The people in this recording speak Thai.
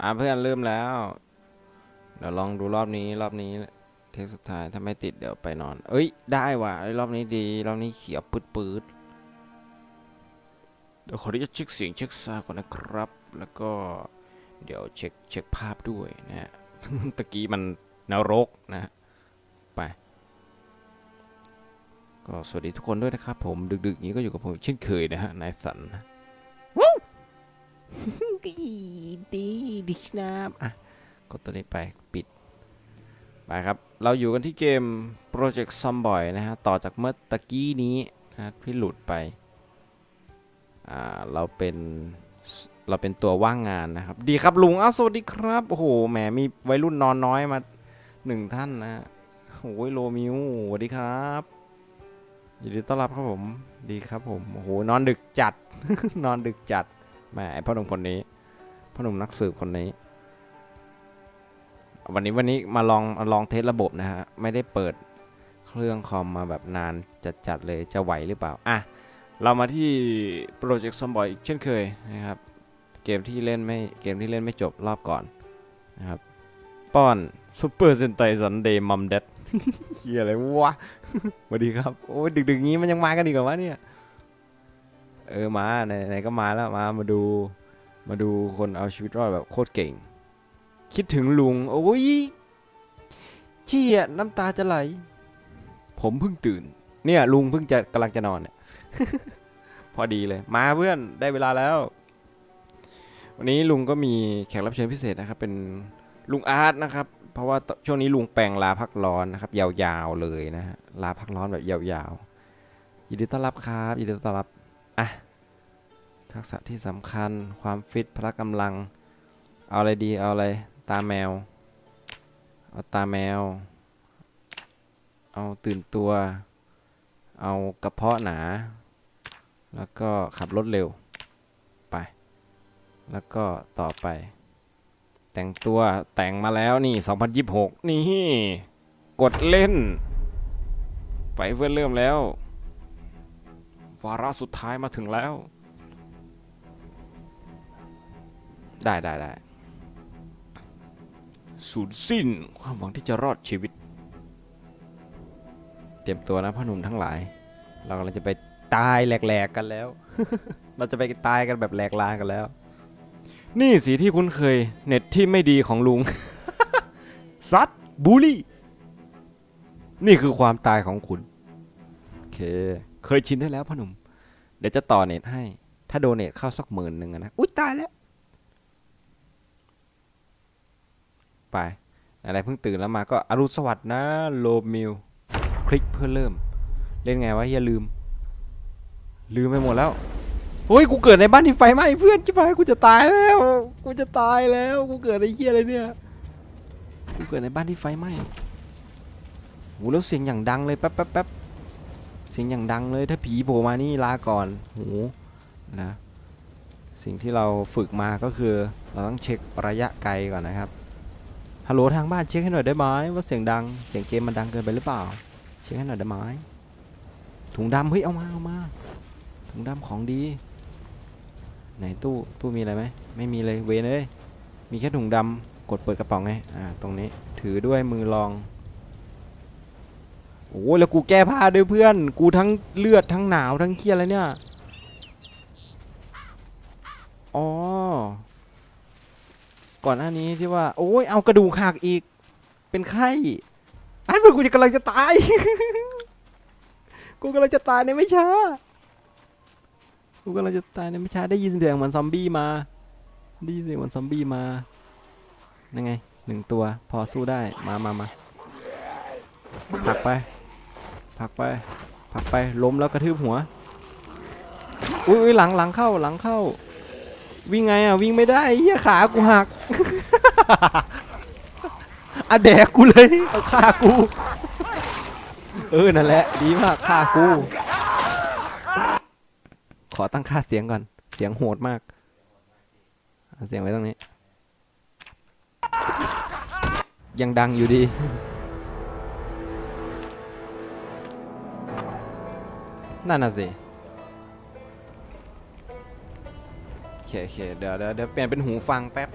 อ่าเพื่อนเริ่มแล้ว เดี๋ยวลองดูรอบนี้รอบนี้เทคสุดท้ายถ้าไม่ติดเดี๋ยวไปนอน เอ้ย ได้ว่ะรอบนี้ดีรอบนี้เขียวปืดปืดๆเดี๋ยวขออนุญาตเช็คเสียงเช็คซาวก่อนนะครับ แล้วก็เดี๋ยวเช็คเช็คภาพด้วยนะฮะตะกี้มันนรกนะฮะไป ก็สวัสดีทุกคนด้วยนะครับผมดึกๆอย่างนี้ก็อยู่กับผมเช่นเคยนะฮะนายสัน ดีดีดีครับอะกดตัวนี้ไปปิดไปครับ เราอยู่กันที่เกม Project Zomboy นะฮะ ต่อจากเมื่อตะกี้นี้นะที่หลุดไปอ่าเราเป็นเราเป็นตัวว่างงานนะครับ ดีครับลุงอ้าวสวัสดีครับ โอ้โหแหมมีวัยรุ่นนอนน้อยมาหนึ่งท่านนะโอ้ยโลมิวสวัสดีครับยินดีต้อนรับครับผม ดีครับผม โอ้โหนอนดึกจัด นอนดึกจัดแหมไอพ่อหนุ่มคนนี้ พ่อหนุ่มนักสืบคนนี้ วันนี้วันนี้มาลองมาลองเทสระบบนะฮะ ไม่ได้เปิดเครื่องคอมมาแบบนานจัดๆเลยจะไหวหรือเปล่า อะ เรามาที่ Project Zomboy อีกเช่นเคยนะครับ เกมที่เล่นไม่เกมที่เล่นไม่จบรอบก่อนนะครับ ป้อนซูเปอร์เซนไตซันเดย์มัมเดดเฮียอะไรวะสวัสดีครับ โอ้ยดึกๆงี้มันยังมากันอีกเหรอวะเนี่ย เออมาไหนไหนก็มาแล้วมามาดู มาดูคนเอาชีวิตรอดแบบโคตรเก่ง คิดถึงลุง โอ้ยเชี่ยน้ำตาจะไหล ผมเพิ่งตื่น เนี่ย ลุงเพิ่งจะกำลังจะนอนเนี่ย พอดีเลย มาเพื่อนได้เวลาแล้ว วันนี้ลุงก็มีแขกรับเชิญพิเศษนะครับ เป็นลุงอาร์ตนะครับ เพราะว่าช่วงนี้ลุงแปลงลาพักร้อนนะครับ ยาวๆเลยนะฮะลาพักร้อนแบบยาวๆยินดีต้อนรับครับยินดีต้อนรับอะ ทักษะที่สำคัญความฟิตพละกำลัง เอาอะไรดีเอาอะไรตาแมว เอาตาแมว เอาตื่นตัว เอากระเพาะหนา แล้วก็ขับรถเร็วไป แล้วก็ต่อไป แต่งตัวแต่งมาแล้วนี่ 2026 นี่ กดเล่น ไปเพื่อนเริ่มแล้ว วาระสุดท้ายมาถึงแล้ว ได้ได้ได้สูญสิ้นความหวังที่จะรอดชีวิต เตรียมตัวนะพ่อหนุ่มทั้งหลาย เรากำลังจะไปตายแหลกๆกันแล้ว เราจะไปตายกันแบบแหลกลานกันแล้ว นี่สีที่คุ้นเคยเน็ตที่ไม่ดีของลุง ซัดบูลลี่ นี่คือความตายของคุณ โอเค เคยชินได้แล้วพ่อหนุ่ม เดี๋ยวจะต่อเน็ตให้ ถ้าโดเน็ตเข้าสักหมื่นหนึ่งนะ อุ้ยตายแล้ว ไปอะไรเพิ่งตื่นแล้วมาก็อรุณสวัสดิ์นะโลมิวคลิกเพื่อเริ่ม เล่นไงวะเฮียลืม ลืมไปหมดแล้วเฮ้ยกูเกิดในบ้านที่ไฟไหม้เพื่อนจิบหายกูจะตายแล้ว กูจะตายแล้วกูเกิดในเฮียอะไรเนี่ยกูเกิดในบ้านที่ไฟไหม้โหแล้วเสียงอย่างดังเลยแป๊บแป๊บแป๊บเสียงอย่างดังเลยถ้าผีโผล่มานี่ลาก่อนโหนะสิ่งที่เราฝึกมาก็คือเราต้องเช็คระยะไกลก่อนนะครับ ฮัลโหลทางบ้านเช็คให้หน่อยได้ไหมว่าเสียงดัง เสียงเกมมันดังเกินไปหรือเปล่า เช็คให้หน่อยได้ไหมถุงดำเฮ้ยเอามาเอามา ถุงดำของดี ไหนตู้ตู้มีอะไรไหมไม่มีเลยเวนเลยมีแค่ถุงดำกดเปิดกระป๋องไงอ่าตรงนี้ถือด้วยมือลองโอ้แล้วกูแก้ผ้าด้วยเพื่อน กูทั้งเลือดทั้งหนาวทั้งเครียดอะไรเนี่ย อ๋อ ก่อนหน้านี้ที่ว่า โอ้ยเอากระดูกหักอีก เป็นไข้ไอ้เพื่อนกูจะกำลังจะตาย กูกำลังจะตายในไม่ช้า กูกำลังจะตายในไม่ช้าได้ยินเสียงเหมือนซอมบี้มา ได้ยินเสียงเหมือนซอมบี้มา ยังไงหนึ่งตัวพอสู้ได้ มามามาผลักไปผลักไปผลักไป ล้มแล้วกระทืบหัว อุ้ยหลังหลังเข้าหลังเข้า วิ่งไงอะวิ่งไม่ได้เฮียขากูหัก อะแดกกูเลยเอาฆ่ากู เออนั่นแหละดีมากฆ่ากู ขอตั้งค่าเสียงก่อน เสียงโหดมากเอาเสียงไว้ตรงนี้ ยังดังอยู่ดี นั่นน่ะสิ โอเคเดี๋ยวเดี๋ยวเดี๋ยวเปลี่ยนเป็นหูฟังแป๊บ